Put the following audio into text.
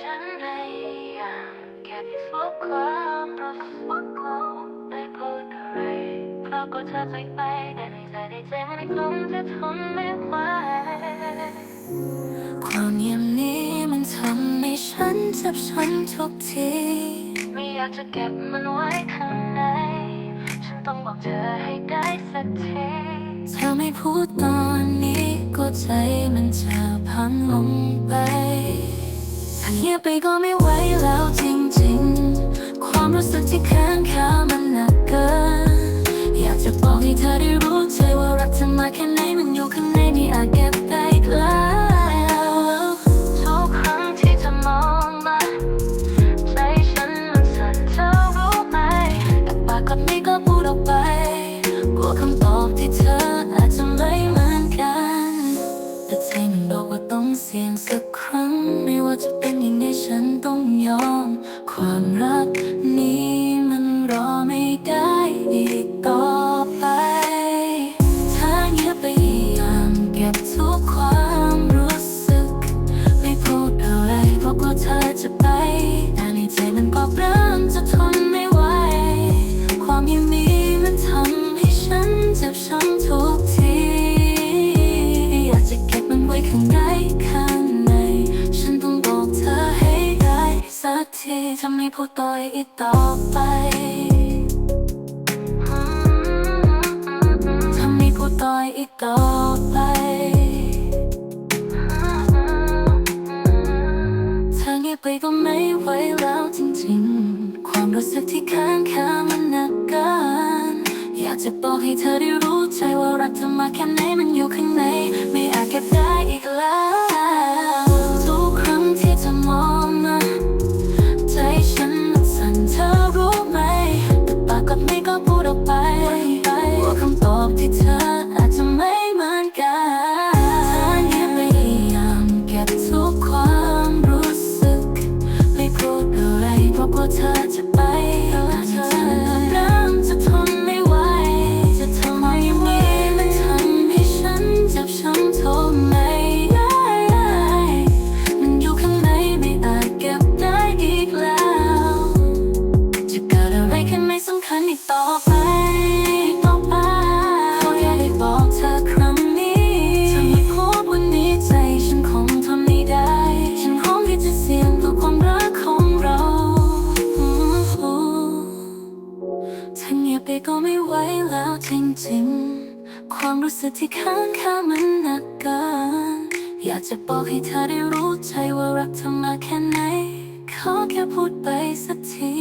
ฉันพยายามแค่พิสูจน์ความรู้สึกของไม่พูดอะไรเพราะกลัวเธอจะไปแต่ในใจในใจมันคงจะทนไม่ไหวความเงียบนี้มันทำให้ฉันเจ็บช้ำทุกทีไม่อยากจะเก็บมันไว้ข้างในฉันต้องบอกเธอให้ได้สักทีเธอไม่พูดตอนนี้ก็ใจมันจะพังลงไป เงียบไปก็ไม่ไหวแล้วจริงๆ ความรู้สึกที่ค้างคามันหนักเกิน อยากจะบอกให้เธอได้รู้ใจว่ารักเธอมาแค่ไหนมันอยู่ข้างในไม่อาจเก็บได้อีกแล้วทุกครั้งที่เธอมองมาใจฉันมันสั่นเธอรู้ไหมแต่ปากกับไม่ ความรัก กทีจะไม่พูดต่อยอีกต่อไปถ้าไม่พูดต่อยอีกต่อไปเธอเงียบไปก็ไม่ไหวแล้วจริงๆ ความรู้สึกที่ค้างคามันหนักเกินอยากจะบอกให้เธอได้รู้ใจว่ารักเธอมาแค่ไหนมันอยู่ข้างใน ก็ไม่ไหวแล้วจริงๆ ความรู้สึกที่ค้างคามันหนักเกิน อยากจะบอกให้เธอได้รู้ใจว่ารักเธอมาแค่ไหน ขอแค่พูดไปสักที